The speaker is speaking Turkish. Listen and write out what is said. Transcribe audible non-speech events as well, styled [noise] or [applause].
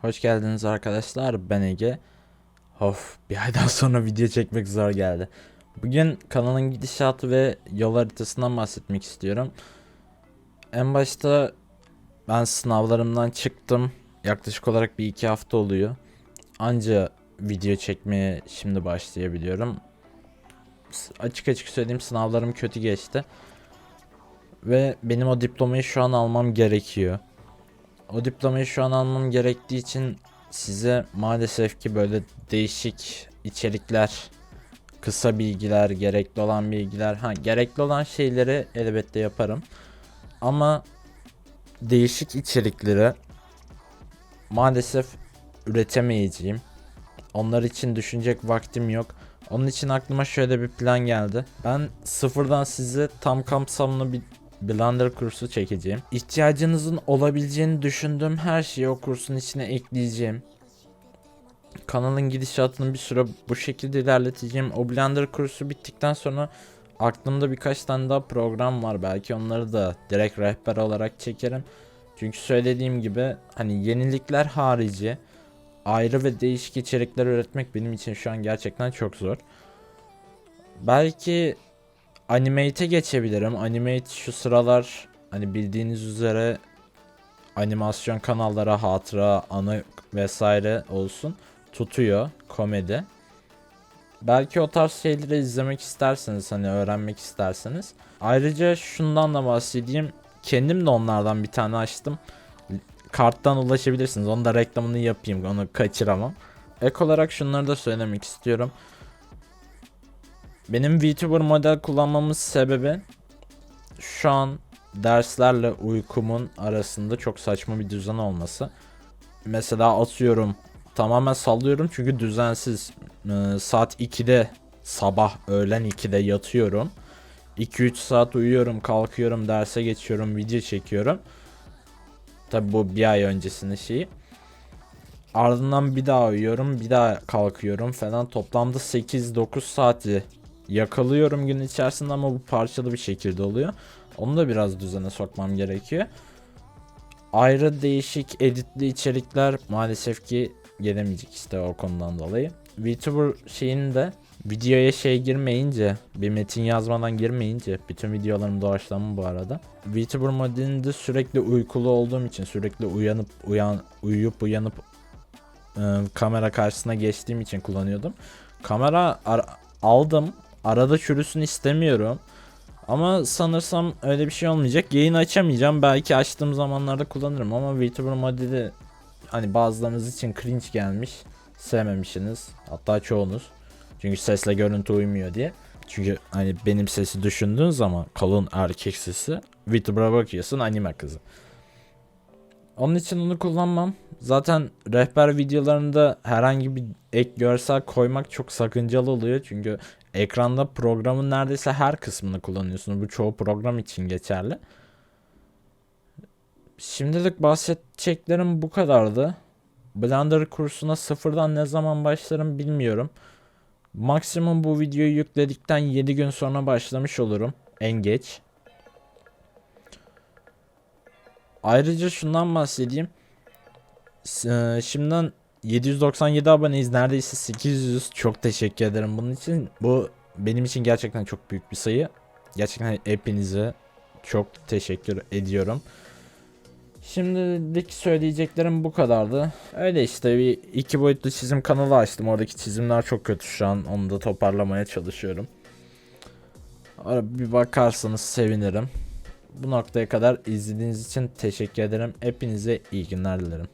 Hoş geldiniz arkadaşlar. Ben Ege. Of, bir aydan [laughs] sonra video çekmek zor geldi. Bugün kanalın gidişatı ve yol haritasından bahsetmek istiyorum. En başta ben sınavlarımdan çıktım. Yaklaşık olarak bir iki hafta oluyor. Anca video çekmeye şimdi başlayabiliyorum. Açık açık söyleyeyim sınavlarım kötü geçti. Ve benim o diplomayı şu an almam gerekiyor. O diplomayı şu an almam gerektiği için size maalesef ki böyle değişik içerikler, kısa bilgiler, gerekli olan bilgiler, ha gerekli olan şeyleri elbette yaparım. Ama değişik içerikleri maalesef üretemeyeceğim. Onlar için düşünecek vaktim yok. Onun için aklıma şöyle bir plan geldi. Ben sıfırdan size tam kapsamlı bir Blender kursu çekeceğim. İhtiyacınızın olabileceğini düşündüğüm her şeyi o kursun içine ekleyeceğim. Kanalın gidişatını bir süre bu şekilde ilerleteceğim. O Blender kursu bittikten sonra aklımda birkaç tane daha program var. Belki onları da direkt rehber olarak çekerim. Çünkü söylediğim gibi hani yenilikler harici ayrı ve değişik içerikler üretmek benim için şu an gerçekten çok zor. Belki Animate'e geçebilirim. Animate şu sıralar hani bildiğiniz üzere animasyon kanallara hatıra, anı vesaire olsun tutuyor komedi. Belki o tarz şeyleri izlemek isterseniz hani öğrenmek isterseniz. Ayrıca şundan da bahsedeyim. Kendim de onlardan bir tane açtım. Karttan ulaşabilirsiniz. Onu da reklamını yapayım. Onu kaçıramam. Ek olarak şunları da söylemek istiyorum. Benim VTuber model kullanmamın sebebi şu an derslerle uykumun arasında çok saçma bir düzen olması. Mesela atıyorum tamamen sallıyorum çünkü düzensiz. Ee, saat 2'de sabah öğlen 2'de yatıyorum. 2-3 saat uyuyorum kalkıyorum derse geçiyorum video çekiyorum. Tabi bu bir ay öncesinin şeyi. Ardından bir daha uyuyorum bir daha kalkıyorum falan toplamda 8-9 saati yakalıyorum gün içerisinde ama bu parçalı bir şekilde oluyor. Onu da biraz düzene sokmam gerekiyor. Ayrı değişik editli içerikler maalesef ki gelemeyecek işte o konudan dolayı. VTuber şeyinde videoya şey girmeyince bir metin yazmadan girmeyince bütün videolarım doğaçlama bu arada. VTuber modelinde sürekli uykulu olduğum için sürekli uyanıp uyan uyuyup uyanıp e, kamera karşısına geçtiğim için kullanıyordum. Kamera aldım Arada çürüsün istemiyorum. Ama sanırsam öyle bir şey olmayacak. Yayın açamayacağım. Belki açtığım zamanlarda kullanırım ama VTuber modeli hani bazılarınız için cringe gelmiş. Sevmemişsiniz. Hatta çoğunuz. Çünkü sesle görüntü uymuyor diye. Çünkü hani benim sesi düşündüğün zaman kalın erkek sesi VTuber'a bakıyorsun anime kızı. Onun için onu kullanmam. Zaten rehber videolarında herhangi bir ek görsel koymak çok sakıncalı oluyor. Çünkü ekranda programın neredeyse her kısmını kullanıyorsunuz. Bu çoğu program için geçerli. Şimdilik bahsedeceklerim bu kadardı. Blender kursuna sıfırdan ne zaman başlarım bilmiyorum. Maksimum bu videoyu yükledikten 7 gün sonra başlamış olurum. En geç. Ayrıca şundan bahsedeyim. E, Şimdiden 797 aboneyiz. Neredeyse 800. Çok teşekkür ederim bunun için. Bu benim için gerçekten çok büyük bir sayı. Gerçekten hepinize çok teşekkür ediyorum. Şimdilik söyleyeceklerim bu kadardı. Öyle işte bir iki boyutlu çizim kanalı açtım. Oradaki çizimler çok kötü şu an. Onu da toparlamaya çalışıyorum. Bir bakarsanız sevinirim. Bu noktaya kadar izlediğiniz için teşekkür ederim. Hepinize iyi günler dilerim.